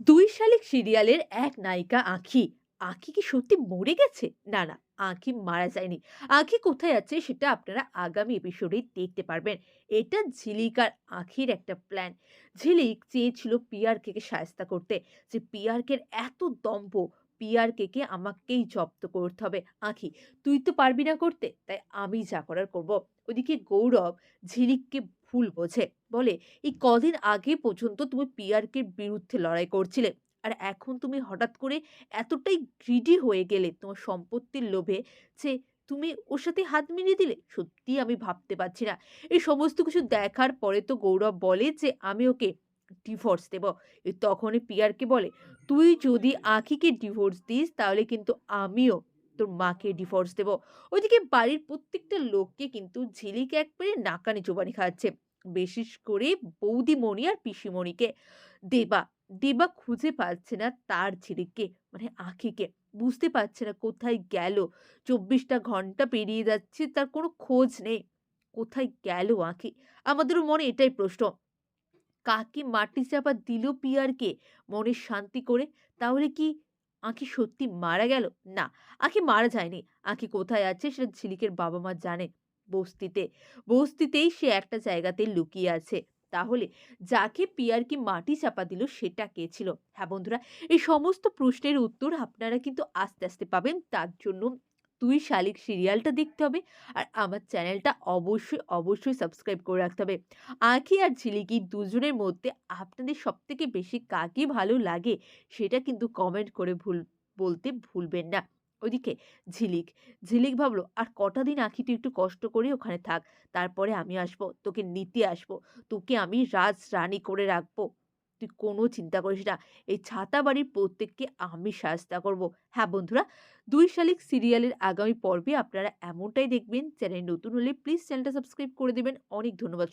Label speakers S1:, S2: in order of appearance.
S1: দুই শালিক সিরিয়ালের এক নায়িকা আঁখি। আঁখি কি সত্যি মরে গেছে? না, না, আঁখি মারা যায়নি। আঁখি কোথায় আছে সেটা আপনারা আগামী এপিসোডে দেখতে পারবেন। এটা ঝিলিক আর আঁখির একটা প্ল্যান। ঝিলিক চেয়েছিল পিয়ারকে শায়েস্তা করতে। যে পিয়ারকের এত দম্ভ, পিয়ারকে আমাকেই জব্দ করতে হবে। আঁখি, তুই তো পারবি না করতে, তাই আমি যা করার করব। ওদিকে গৌরব ঝিলিককে ভুল বোঝে। বলে, "এই কদিন আগে পর্যন্ত তুমি পিয়ারকের বিরুদ্ধে লড়াই করছিলে। আর এখন তুমি হঠাৎ করে এতটাই গ্রিডি হয়ে গেলে তোমার সম্পত্তির লোভে যে তুমি ওর সাথে হাত মিলিয়ে দিলে? সত্যিই আমি ভাবতে পারছি না।" এই সমস্ত কিছু দেখার পরে তো গৌরব বলে যে, "আমি ওকে ডিভোর্স দেব।" তখনই পিয়ারকে বলে, "তুই যদি আঁখিকে ডিভোর্স দিস তাহলে কিন্তু আমিও তোর মাকে ডিভোর্স দেব।" ওইদিকে বাড়ির প্রত্যেকটা লোককে কিন্তু ঝিলিক একবারে নাকানি চোবানি খাওয়াচ্ছে। বিশেষ করে বৌদিমণি আর পিসিমণিকে। দেবা, দেবা খুঁজে পাচ্ছে না তার ঝিলিককে মানে আঁখিকে। বুঝতে পারছে না কোথায় গেল। চব্বিশটা ঘণ্টা পেরিয়ে যাচ্ছে তার কোনো খোঁজ নেই। কোথায় গেল আঁখি? আমাদেরও মনে এটাই প্রশ্ন। কাকে মাটি চাপা দিল পিয়ারকে মনের শান্তি করে? তাহলে কি আঁখি সত্যি মারা গেল? না, আঁখি মারা যায়নি। আঁখি কোথায় আছে সেটা ঝিলিকের বাবা-মা জানে। বস্তিতে। বস্তিতেই সে একটা জায়গাতে লুকিয়ে আছে। তাহলে যাকে পিয়ারকি মাটি চাপা দিল সেটা কে ছিল? হ্যাঁ বন্ধুরা, এই সমস্ত প্রশ্নের উত্তর আপনারা কিন্তু আস্তে, আস্তে পাবেন। তার জন্য 'দুই শালিক' সিরিয়ালটা দেখতে হবে। আর আমার চ্যানেলটা অবশ্যই, অবশ্যই সাবস্ক্রাইব করে রাখতে হবে। আঁখি আর ঝিলিকি দুজনের মধ্যে আপনাদের সবথেকে বেশি কাকে ভালো লাগে সেটা কিন্তু কমেন্ট করে ভুল বলতে ভুলবেন না। ওইদিকে ঝিলিক, ঝিলিক ভাবলো "আর কটা দিন আঁকি তুই একটু কষ্ট করে ওখানে থাক। তারপরে আমি আসব, তোকে নিতে আসব। তোকে আমি রাজরানী করে রাখব। তুই কোনো চিন্তা করিস না। এই ছাতা বাড়ির প্রত্যেককে আমি শায়েস্তা করব।" হ্যাঁ বন্ধুরা, 'দুই শালিক' সিরিয়ালের আগামী পর্বে আপনারা এমনটাই দেখবেন। চ্যানেল নতুন হলে প্লিজ চ্যানেলটা সাবস্ক্রাইব করে দেবেন অনেক ধন্যবাদ।